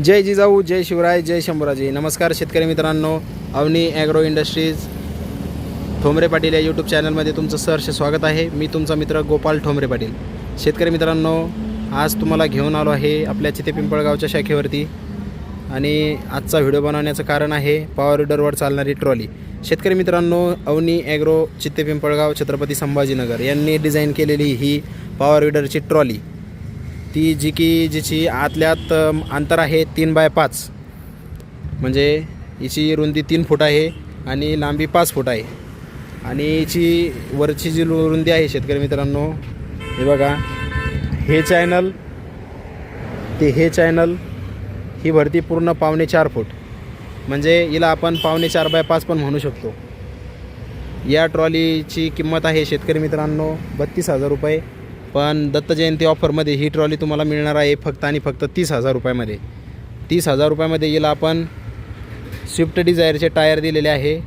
जय जिजाऊ जय शिवराय जय शंभूराजे. नमस्कार शेतकरी मित्रांनो अवनी ॲग्रो इंडस्ट्रीज. ठोंबरे पाटील या यूट्यूब चॅनलमध्ये तुमचं सहर्ष स्वागत आहे. मी तुमचा मित्र गोपाल ठोंबरे पाटील. शेतकरी मित्रांनो आज तुम्हाला घेऊन आलो आहे आपल्या चिते पिंपळगावच्या शाखेवरती. आणि आजचा व्हिडिओ बनवण्याचं कारण आहे पॉवर रिडरवर चालणारी ट्रॉली शेतकरी मित्रांनो अवनी ॲग्रो चित्ते पिंपळगाव छत्रपती संभाजीनगर यांनी डिझाईन केलेली ही पॉवर रिडरची ट्रॉली ती जी की जिची आतल्यात अंतर आहे तीन बाय पाच. म्हणजे हिची रुंदी तीन फूट आहे आणि लांबी पाच फूट आहे. आणि हिची वरची जी रुंदी आहे शेतकरी मित्रांनो हे बघा हे चॅनल ते हे चॅनल ही भरती पूर्ण पावणे चार फूट. म्हणजे हिला आपण पावणे चार बाय पाच पण म्हणू शकतो. या ट्रॉलीची किंमत आहे शेतकरी मित्रांनो बत्तीस हजार रुपये. पण दत्त जयंती ऑफरमध्ये ही ट्रॉली तुम्हाला मिळणार आहे फक्त आणि फक्त तीस हजार रुपयामध्ये. तीस हजार रुपयामध्ये हिला आपण स्विफ्ट डिझायरचे टायर दिलेले आहे.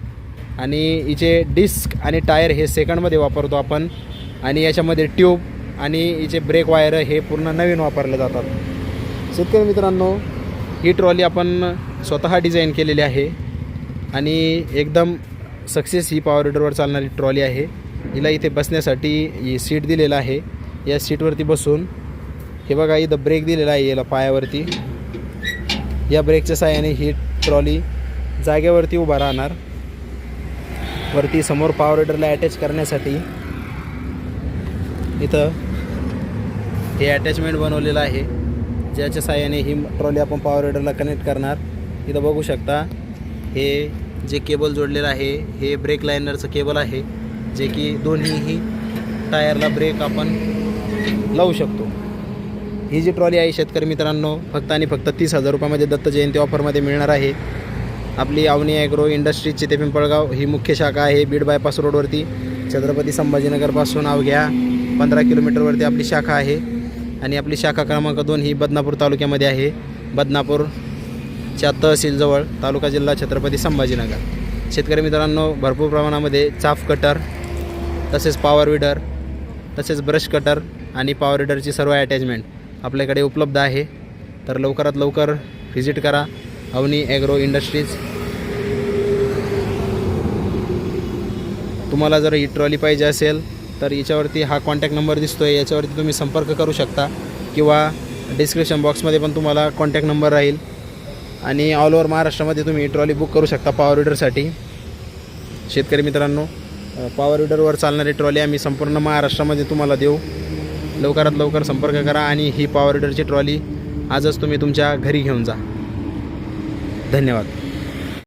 आणि हिचे डिस्क आणि टायर हे सेकंडमध्ये वापरतो आपण. आणि याच्यामध्ये ट्यूब आणि हिचे ब्रेक वायर हे पूर्ण नवीन वापरले जातात. शेतकरी मित्रांनो ही ट्रॉली आपण स्वतः डिझाईन केलेली आहे. आणि एकदम सक्सेस ही पॉवर रिडरवर चालणारी ट्रॉली आहे. हिला इथे बसण्यासाठी ही सीट दिलेलं आहे. या सीटवरती बसून. हे बघा इथं ब्रेक दिलेला आहे याला पायावरती. या ब्रेकच्या साहाय्याने ही ट्रॉली जागेवरती उभा राहणार. वरती समोर पावर रेडरला अटॅच करण्यासाठी इथं हे अटॅचमेंट बनवलेलं आहे. ज्याच्या साहाय्याने ही ट्रॉली आपण पॉवर रिडरला कनेक्ट करणार. इथं बघू शकता हे जे केबल जोडलेलं आहे हे ब्रेक लायनरचं केबल आहे जे की दोन्हीही टायरला ब्रेक आपण लावू शकतो. ही जी ट्रॉली आहे शेतकरी मित्रांनो फक्त आणि फक्त तीस हजार रुपयामध्ये दत्त जयंती ऑफरमध्ये मिळणार आहे. आपली अवनी ॲग्रो इंडस्ट्रीज चिते पिंपळगाव ही मुख्य शाखा आहे बीड बायपास रोडवरती. छत्रपती संभाजीनगरपासून अवघ्या पंधरा किलोमीटरवरती आपली शाखा आहे. आणि आपली शाखा क्रमांक दोन ही बदनापूर तालुक्यामध्ये आहे. बदनापूरच्या तहसीलजवळ तालुका जिल्हा छत्रपती संभाजीनगर. शेतकरी मित्रांनो भरपूर प्रमाणामध्ये चाफ कटर तसेच पॉवर विडर तसेच ब्रश कटर आणि पावर रिडरची सर्व अटॅचमेंट आपल्याकडे उपलब्ध आहे. तर लवकरात लवकर व्हिजिट करा. अवनी ॲग्रो इंडस्ट्रीज तुम्हाला जर ही ट्रॉली पाहिजे असेल तर याच्यावरती हा कॉन्टॅक्ट नंबर दिसतो आहे याच्यावरती तुम्ही संपर्क करू शकता किंवा डिस्क्रिप्शन बॉक्समध्ये पण तुम्हाला कॉन्टॅक्ट नंबर राहील. आणि ऑल ओव्हर महाराष्ट्रामध्ये तुम्ही ट्रॉली बुक करू शकता पॉवर रिडरसाठी शेतकरी मित्रांनो पॉवर विडरवर चालणारी ट्रॉली आम्ही संपूर्ण महाराष्ट्रामध्ये तुम्हाला देऊ. लवकरात लवकर संपर्क करा आणि ही पॉवर विडरची ट्रॉली आजच तुम्ही तुमच्या घरी घेऊन जा. धन्यवाद.